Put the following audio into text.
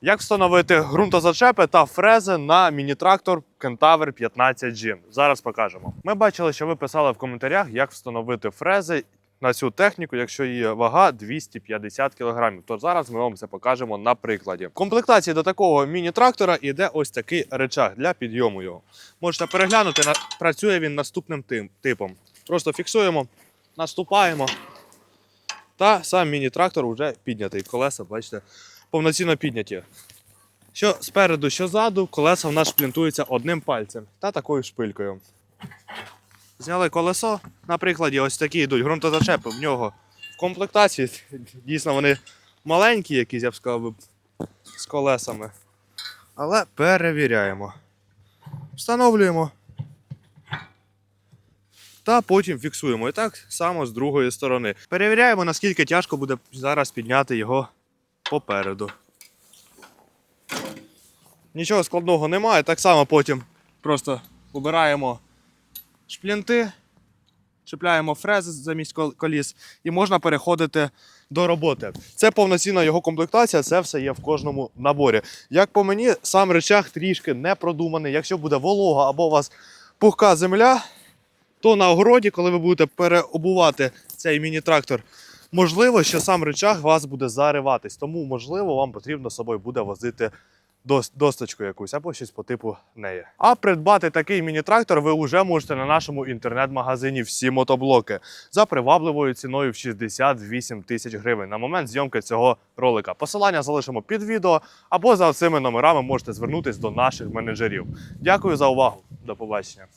Як встановити ґрунтозачепи та фрези на міні-трактор Kentaur 15G? Зараз покажемо. Ми бачили, що ви писали в коментарях, як встановити фрези на цю техніку, якщо її вага 250 кг. То зараз ми вам це покажемо на прикладі. В комплектації до такого міні-трактора йде ось такий речах для підйому його. Можете переглянути, працює він наступним типом. Просто фіксуємо, наступаємо. Та сам міні-трактор вже піднятий. Колеса, бачите, повноцінно підняті. Що спереду, що ззаду, колеса в нас шплінтуються одним пальцем та такою шпилькою. Зняли колесо. На прикладі ось такі йдуть ґрунтозачепи в нього в комплектації. Дійсно, вони маленькі, якісь, я б сказав, з колесами. Але перевіряємо. Встановлюємо. Та потім фіксуємо. І так само з другої сторони. Перевіряємо, наскільки тяжко буде зараз підняти його попереду. Нічого складного немає. Так само потім просто убираємо шплінти, чіпляємо фрези замість коліс і можна переходити до роботи. Це повноцінна його комплектація, це все є в кожному наборі. Як по мені, сам речах трішки не продуманий. Якщо буде волога або у вас пухка земля, то на огороді, коли ви будете переобувати цей міні-трактор, можливо, що сам речах вас буде зариватись. Тому, можливо, вам потрібно з собою буде возити досточку якусь або щось по типу неї. А придбати такий міні-трактор ви вже можете на нашому інтернет-магазині всі мотоблоки за привабливою ціною в 68 тисяч гривень на момент зйомки цього ролика. Посилання залишимо під відео або за цими номерами можете звернутись до наших менеджерів. Дякую за увагу. До побачення.